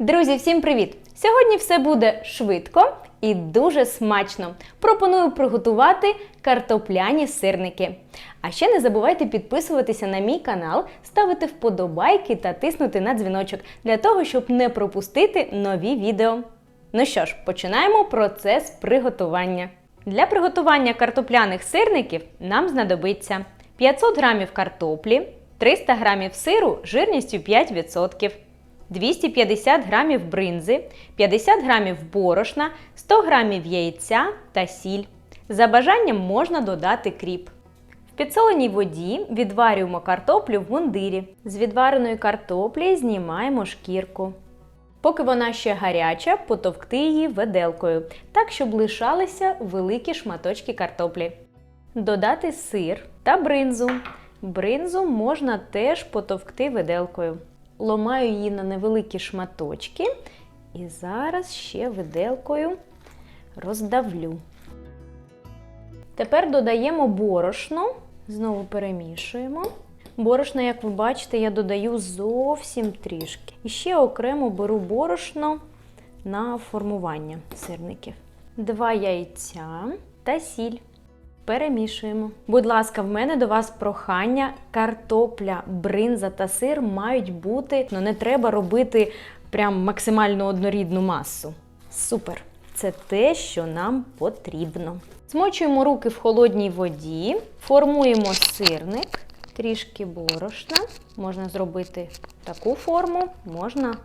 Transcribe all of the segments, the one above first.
Друзі, всім привіт! Сьогодні все буде швидко і дуже смачно. Пропоную приготувати картопляні сирники. А ще не забувайте підписуватися на мій канал, ставити вподобайки та тиснути на дзвіночок для того, щоб не пропустити нові відео. Ну що ж, починаємо процес приготування. Для приготування картопляних сирників нам знадобиться 500 г картоплі, 300 г сиру жирністю 5%, 250 г бринзи, 50 г борошна, 100 г яйця та сіль. За бажанням можна додати кріп. В підсоленій воді відварюємо картоплю в мундирі. З відвареної картоплі знімаємо шкірку. Поки вона ще гаряча, потовкти її виделкою, так щоб лишалися великі шматочки картоплі. Додати сир та бринзу. Бринзу можна теж потовкти виделкою. Ломаю її на невеликі шматочки і зараз ще виделкою роздавлю. Тепер додаємо борошно, знову перемішуємо. Борошно, як ви бачите, я додаю зовсім трішки. І ще окремо беру борошно на формування сирників. Два яйця та сіль. Перемішуємо. Будь ласка, в мене до вас прохання: картопля, бринза та сир мають бути, ну не треба робити прям максимально однорідну масу. Супер! Це те, що нам потрібно. Змочуємо руки в холодній воді, формуємо сирник, трішки борошна. Можна зробити таку форму, можна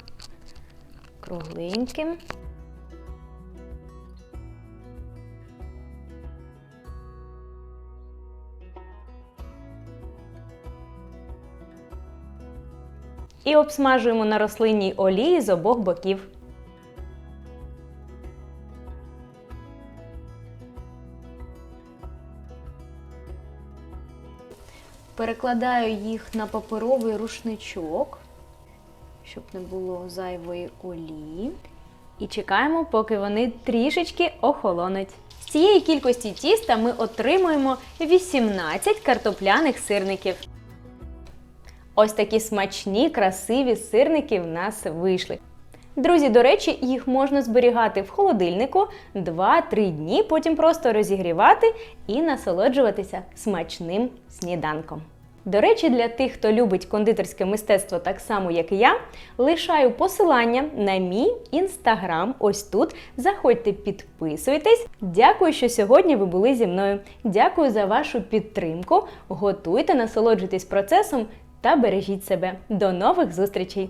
кругленьким. І обсмажуємо на рослинній олії з обох боків. Перекладаю їх на паперовий рушничок, щоб не було зайвої олії. І чекаємо, поки вони трішечки охолонуть. З цієї кількості тіста ми отримуємо 18 картопляних сирників. Ось такі смачні, красиві сирники в нас вийшли. Друзі, до речі, їх можна зберігати в холодильнику 2-3 дні, потім просто розігрівати і насолоджуватися смачним сніданком. До речі, для тих, хто любить кондитерське мистецтво так само, як і я, лишаю посилання на мій інстаграм. Ось тут. Заходьте, підписуйтесь. Дякую, що сьогодні ви були зі мною. Дякую за вашу підтримку. Готуйте, насолоджуйтесь процесом та бережіть себе. До нових зустрічей!